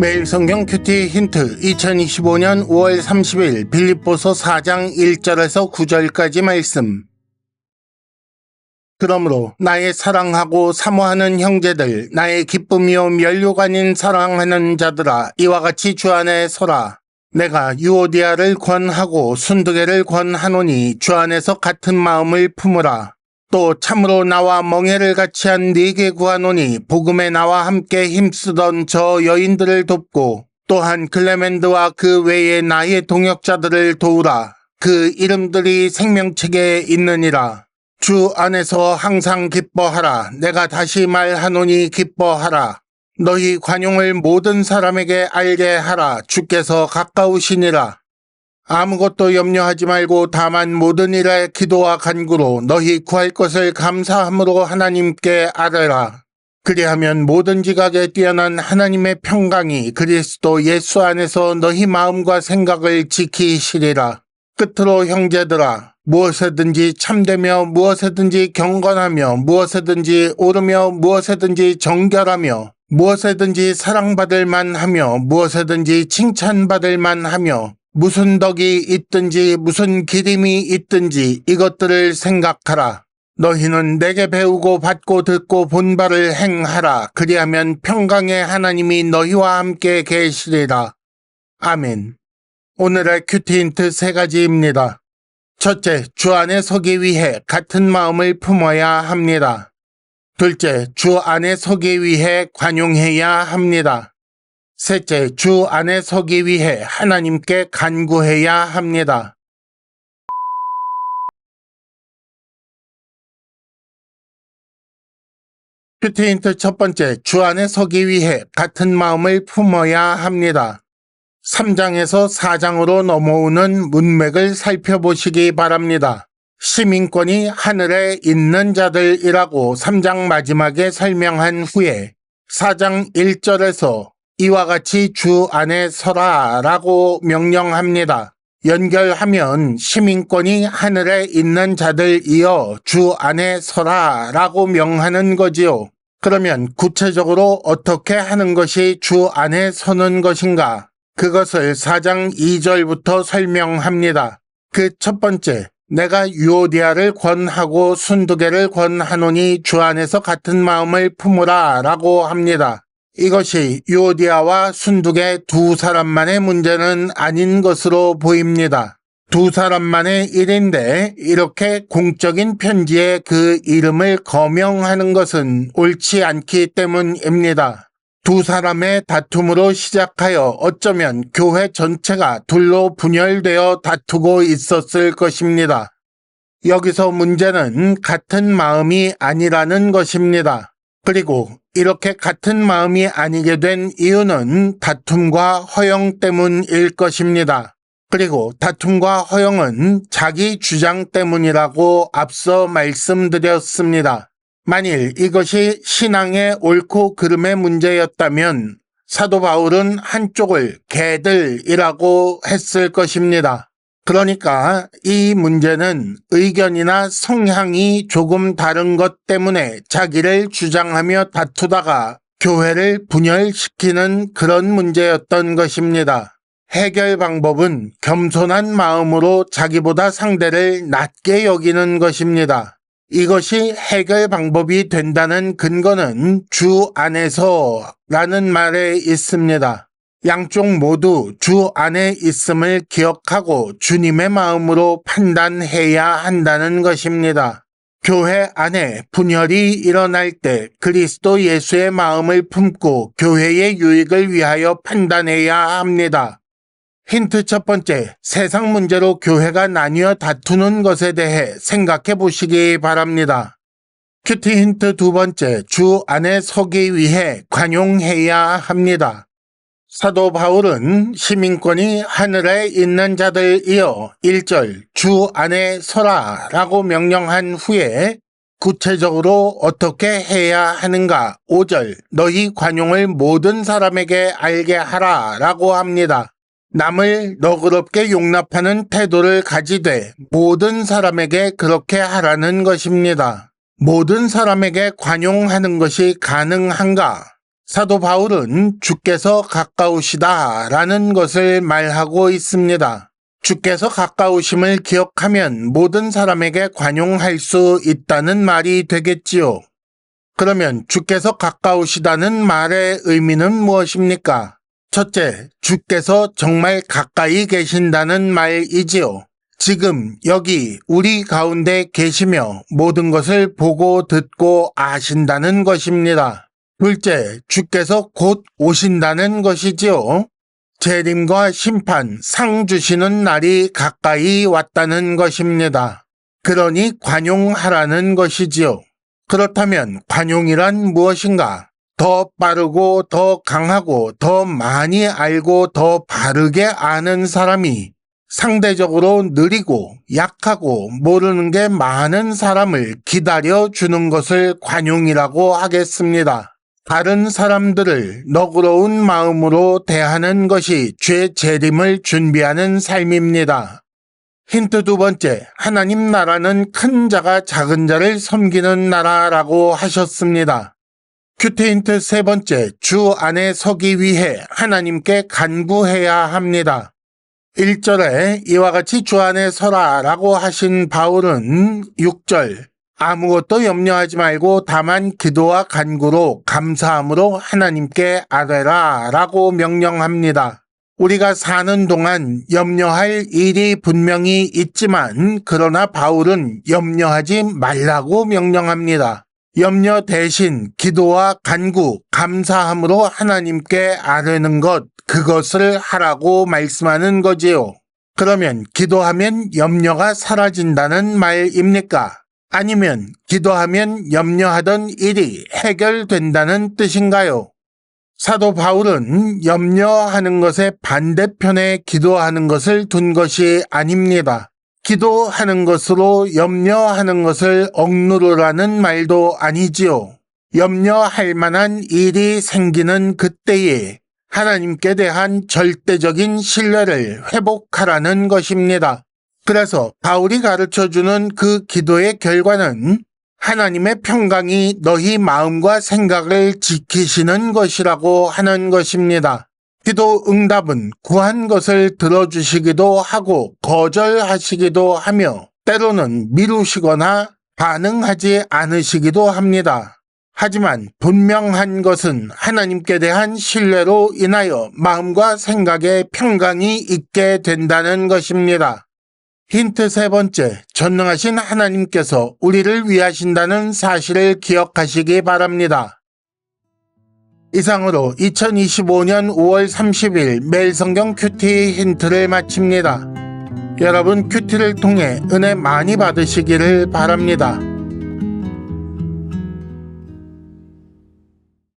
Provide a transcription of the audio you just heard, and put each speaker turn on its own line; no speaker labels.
매일 성경 큐티 힌트. 2025년 5월 30일 빌립보서 4장 1절에서 9절까지 말씀. 그러므로 나의 사랑하고 사모하는 형제들 나의 기쁨이요 면류관인 사랑하는 자들아 이와 같이 주 안에 서라. 내가 유오디아를 권하고 순두개를 권하노니 주 안에서 같은 마음을 품으라 또 참으로 나와 멍해를 같이 한 네게 구하노니 복음에 나와 함께 힘쓰던 저 여인들을 돕고 또한 클레멘드와 그 외의 나의 동역자들을 도우라. 그 이름들이 생명책에 있느니라. 주 안에서 항상 기뻐하라. 내가 다시 말하노니 기뻐하라. 너희 관용을 모든 사람에게 알게 하라. 주께서 가까우시니라 아무것도 염려하지 말고 다만 모든 일에 기도와 간구로 너희 구할 것을 감사함으로 하나님께 아뢰라. 그리하면 모든 지각에 뛰어난 하나님의 평강이 그리스도 예수 안에서 너희 마음과 생각을 지키시리라. 끝으로 형제들아 무엇에든지 참되며 무엇에든지 경건하며 무엇에든지 옳으며 무엇에든지 정결하며 무엇에든지 사랑받을 만하며 무엇에든지 칭찬받을 만하며 무슨 덕이 있든지 무슨 기림이 있든지 이것들을 생각하라. 너희는 내게 배우고 받고 듣고 본 바를 행하라. 그리하면 평강의 하나님이 너희와 함께 계시리라. 아멘. 오늘의 큐티 힌트 세 가지입니다. 첫째, 주 안에 서기 위해 같은 마음을 품어야 합니다. 둘째, 주 안에 서기 위해 관용해야 합니다. 셋째, 주 안에 서기 위해 하나님께 간구해야 합니다. 큐티 힌트 첫 번째, 주 안에 서기 위해 같은 마음을 품어야 합니다. 3장에서 4장으로 넘어오는 문맥을 살펴보시기 바랍니다. 시민권이 하늘에 있는 자들이라고 3장 마지막에 설명한 후에 4장 1절에서 이와 같이 주 안에 서라 라고 명령합니다. 연결하면 시민권이 하늘에 있는 자들이여 주 안에 서라 라고 명하는 거지요. 그러면 구체적으로 어떻게 하는 것이 주 안에 서는 것인가? 그것을 4장 2절부터 설명합니다. 그 첫 번째, 내가 유오디아를 권하고 순두개를 권하노니 주 안에서 같은 마음을 품으라 라고 합니다. 이것이 유오디아와 순두개 두 사람만의 문제는 아닌 것으로 보입니다. 두 사람만의 일인데 이렇게 공적인 편지에 그 이름을 거명하는 것은 옳지 않기 때문입니다. 두 사람의 다툼으로 시작하여 어쩌면 교회 전체가 둘로 분열되어 다투고 있었을 것입니다. 여기서 문제는 같은 마음이 아니라는 것입니다. 그리고 이렇게 같은 마음이 아니게 된 이유는 다툼과 허영 때문일 것입니다. 그리고 다툼과 허영은 자기 주장 때문이라고 앞서 말씀드렸습니다. 만일 이것이 신앙의 옳고 그름의 문제였다면 사도 바울은 한쪽을 개들이라고 했을 것입니다. 그러니까 이 문제는 의견이나 성향이 조금 다른 것 때문에 자기를 주장하며 다투다가 교회를 분열시키는 그런 문제였던 것입니다. 해결 방법은 겸손한 마음으로 자기보다 상대를 낮게 여기는 것입니다. 이것이 해결 방법이 된다는 근거는 주 안에서 라는 말에 있습니다. 양쪽 모두 주 안에 있음을 기억하고 주님의 마음으로 판단해야 한다는 것입니다. 교회 안에 분열이 일어날 때 그리스도 예수의 마음을 품고 교회의 유익을 위하여 판단해야 합니다. 힌트 첫 번째, 세상 문제로 교회가 나뉘어 다투는 것에 대해 생각해 보시기 바랍니다. 큐티 힌트 두 번째, 주 안에 서기 위해 관용해야 합니다. 사도 바울은 시민권이 하늘에 있는 자들이여 1절 주 안에 서라 라고 명령한 후에 구체적으로 어떻게 해야 하는가 5절 너희 관용을 모든 사람에게 알게 하라 라고 합니다. 남을 너그럽게 용납하는 태도를 가지되 모든 사람에게 그렇게 하라는 것입니다. 모든 사람에게 관용하는 것이 가능한가? 사도 바울은 주께서 가까우시다 라는 것을 말하고 있습니다. 주께서 가까우심을 기억하면 모든 사람에게 관용할 수 있다는 말이 되겠지요. 그러면 주께서 가까우시다는 말의 의미는 무엇입니까? 첫째, 주께서 정말 가까이 계신다는 말이지요. 지금 여기 우리 가운데 계시며 모든 것을 보고 듣고 아신다는 것입니다. 둘째, 주께서 곧 오신다는 것이지요. 재림과 심판, 상 주시는 날이 가까이 왔다는 것입니다. 그러니 관용하라는 것이지요. 그렇다면 관용이란 무엇인가? 더 빠르고 더 강하고 더 많이 알고 더 바르게 아는 사람이 상대적으로 느리고 약하고 모르는 게 많은 사람을 기다려 주는 것을 관용이라고 하겠습니다. 다른 사람들을 너그러운 마음으로 대하는 것이 죄 재림을 준비하는 삶입니다. 힌트 두 번째, 하나님 나라는 큰 자가 작은 자를 섬기는 나라라고 하셨습니다. 큐티 힌트 세 번째, 주 안에 서기 위해 하나님께 간구해야 합니다. 1절에 이와 같이 주 안에 서라 라고 하신 바울은 6절, 아무것도 염려하지 말고 다만 기도와 간구로 감사함으로 하나님께 아뢰라 라고 명령합니다. 우리가 사는 동안 염려할 일이 분명히 있지만 그러나 바울은 염려하지 말라고 명령합니다. 염려 대신 기도와 간구, 감사함으로 하나님께 아뢰는 것, 그것을 하라고 말씀하는 거지요. 그러면 기도하면 염려가 사라진다는 말입니까? 아니면 기도하면 염려하던 일이 해결된다는 뜻인가요? 사도 바울은 염려하는 것의 반대편에 기도하는 것을 둔 것이 아닙니다. 기도하는 것으로 염려하는 것을 억누르라는 말도 아니지요. 염려할 만한 일이 생기는 그때에 하나님께 대한 절대적인 신뢰를 회복하라는 것입니다. 그래서 바울이 가르쳐 주는 그 기도의 결과는 하나님의 평강이 너희 마음과 생각을 지키시는 것이라고 하는 것입니다. 기도 응답은 구한 것을 들어주시기도 하고 거절하시기도 하며 때로는 미루시거나 반응하지 않으시기도 합니다. 하지만 분명한 것은 하나님께 대한 신뢰로 인하여 마음과 생각에 평강이 있게 된다는 것입니다. 힌트 세 번째, 전능하신 하나님께서 우리를 위하신다는 사실을 기억하시기 바랍니다. 이상으로 2025년 5월 30일 매일 성경 큐티 힌트를 마칩니다. 여러분 큐티를 통해 은혜 많이 받으시기를 바랍니다.